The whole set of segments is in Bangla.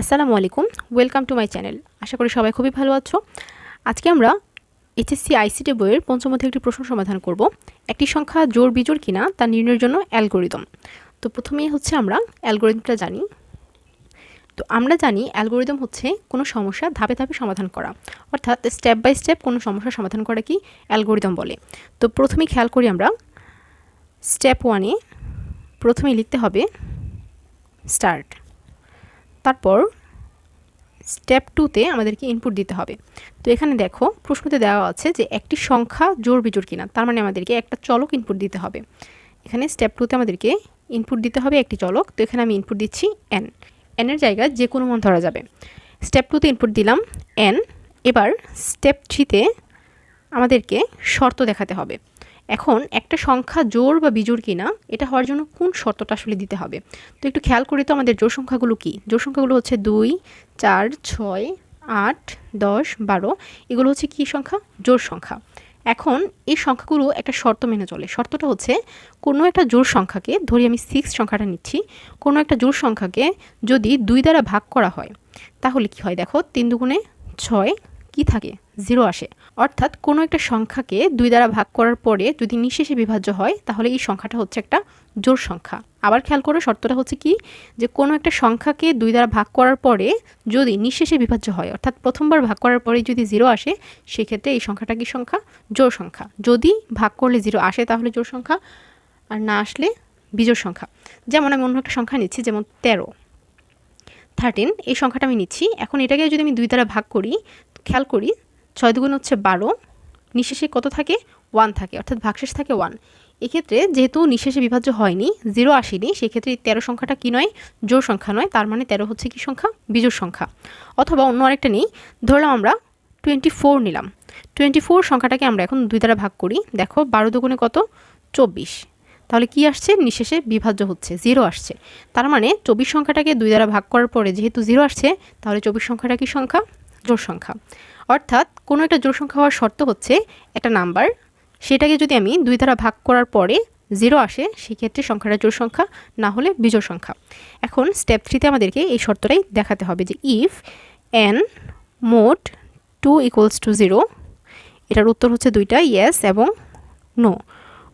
আসসালামু আলাইকুম ওয়েলকাম টু মাই চ্যানেল আশা করি সবাই খুবই ভালো আছো। আজকে আমরা এইচএসসি আইসিটি বইয়ের পঞ্চম একটি প্রশ্ন সমাধান করব। একটি সংখ্যা জোর বিজোড় কিনা তা নির্ণয়ের জন্য অ্যালগোরিদম। তো প্রথমেই হচ্ছে আমরা অ্যালগোরিদমটা জানি। তো আমরা জানি অ্যালগোরিদম হচ্ছে কোনো সমস্যা ধাপে ধাপে সমাধান করা। অর্থাৎ স্টেপ বাই স্টেপ কোনো সমস্যা সমাধান করা কি অ্যালগোরিদম বলে। তো প্রথমেই খেয়াল করি আমরা স্টেপ ওয়ানে প্রথমেই লিখতে হবে স্টার্ট তারপর স্টেপ টুতে আমাদেরকে ইনপুট দিতে হবে। তো এখানে দেখো, প্রশ্নতে দেওয়া আছে যে একটি সংখ্যা জোর বিজোড় কিনা, তার মানে আমাদেরকে একটা চলক ইনপুট দিতে হবে। এখানে স্টেপ টুতে আমাদেরকে ইনপুট দিতে হবে একটি চলক, তো এখানে আমি ইনপুট দিচ্ছি এন এনের জায়গায় যে কোনো মান ধরা যাবে। স্টেপ টুতে ইনপুট দিলাম এন এবার স্টেপ থ্রিতে আমাদেরকে শর্ত দেখাতে হবে। এখন একটা সংখ্যা জোর বা বিজোড় কিনা, এটা হওয়ার জন্য কোন শর্তটা আসলে দিতে হবে? তো একটু খেয়াল করি তো আমাদের জোর সংখ্যাগুলো কি? জোর সংখ্যাগুলো হচ্ছে দুই, চার, ছয়, আট, দশ, বারো, এগুলো হচ্ছে কি সংখ্যা? জোর সংখ্যা। এখন এই সংখ্যাগুলো একটা শর্ত মেনে চলে। শর্তটা হচ্ছে কোনো একটা জোর সংখ্যাকে, ধরি আমি সিক্স সংখ্যাটা নিচ্ছি, কোনো একটা জোর সংখ্যাকে যদি দুই দ্বারা ভাগ করা হয়, তাহলে কি হয় দেখো? তিন দুগুণে ছয় কি থাকে? জিরো আসে। অর্থাৎ কোনো একটা সংখ্যাকে দুই দ্বারা ভাগ করার পরে যদি নিঃশেষে বিভাজ্য হয়, তাহলে এই সংখ্যাটা হচ্ছে একটা জোর সংখ্যা। আবার খেয়াল করো, শর্তটা হচ্ছে কি? যে কোনো একটা সংখ্যাকে দুই দ্বারা ভাগ করার পরে যদি নিঃশেষে বিভাজ্য হয়, অর্থাৎ প্রথমবার ভাগ করার পরে যদি জিরো আসে, সেক্ষেত্রে এই সংখ্যাটা কি সংখ্যা? জোর সংখ্যা। যদি ভাগ করলে জিরো আসে, তাহলে জোর সংখ্যা, আর না আসলে বিজোড় সংখ্যা। যেমন আমি অন্য একটা সংখ্যা নিচ্ছি, যেমন তেরো। থার্টিন, এই সংখ্যাটা আমি নিচ্ছি। এখন এটাকে যদি আমি দুই দ্বারা ভাগ করি খেয়াল করি, ছয় দুগুণ হচ্ছে বারো, নিঃশেষে কত থাকে? ওয়ান থাকে, অর্থাৎ ভাগশেষ থাকে ওয়ান। এক্ষেত্রে যেহেতু নিঃশেষে বিভাজ্য হয়নি, জিরো আসেনি, সেক্ষেত্রে তেরো সংখ্যাটা কী নয়? জোর সংখ্যা নয়, তার মানে তেরো হচ্ছে কি সংখ্যা? বিজোর সংখ্যা। অথবা অন্য আরেকটা নেই ধরলাম আমরা টোয়েন্টি ফোর নিলাম। টোয়েন্টি ফোর সংখ্যাটাকে আমরা এখন দুই দ্বারা ভাগ করি, দেখো বারো দুগুণে কত? চব্বিশ। তাহলে কি আসছে? নিঃশেষে বিভাজ্য হচ্ছে, জিরো আসছে। তার মানে চব্বিশ সংখ্যাটাকে দুই দ্বারা ভাগ করার পরে যেহেতু জিরো আসছে, তাহলে চব্বিশ সংখ্যাটা কি সংখ্যা? জোর সংখ্যা। অর্থাৎ কোনো একটা জোর সংখ্যা হওয়ার শর্ত হচ্ছে একটা নাম্বার। সেটাকে যদি আমি দুই দ্বারা ভাগ করার পরে জিরো আসে, সেক্ষেত্রে সংখ্যাটা জোর সংখ্যা, না হলে বিজোড় সংখ্যা। এখন স্টেপ থ্রিতে আমাদেরকে এই শর্তটাই দেখাতে হবে যে if N mod two equals to zero এটার উত্তর হচ্ছে দুইটা ইয়েস এবং নো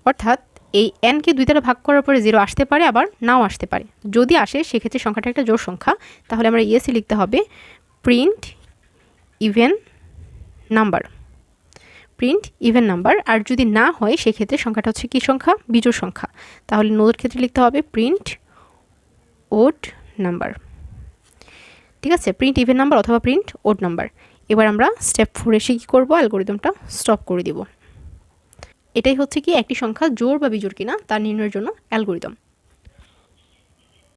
অর্থাৎ এই এনকে দুই দ্বারা ভাগ করার পরে জিরো আসতে পারে, আবার নাও আসতে পারে। যদি আসে, সেক্ষেত্রে সংখ্যাটা একটা জোর সংখ্যা, তাহলে আমরা ইয়েসে লিখতে হবে print even number print even number আর যদি না হয়, সেক্ষেত্রে সংখ্যাটা হচ্ছে কী সংখ্যা? বিজোড় সংখ্যা। তাহলে নোদের ক্ষেত্রে লিখতে হবে প্রিন্ট ওড নাম্বার ঠিক আছে? প্রিন্ট ইভেন নাম্বার অথবা প্রিন্ট ওড নাম্বার এবার আমরা স্টেপ ফোর এসে কী করব? অ্যালগোরিদমটা স্টপ করে দিব। এটাই হচ্ছে কি একটি সংখ্যা জোর বা বিজোড় কিনা, তা নির্ণয়ের জন্য অ্যালগোরিদম।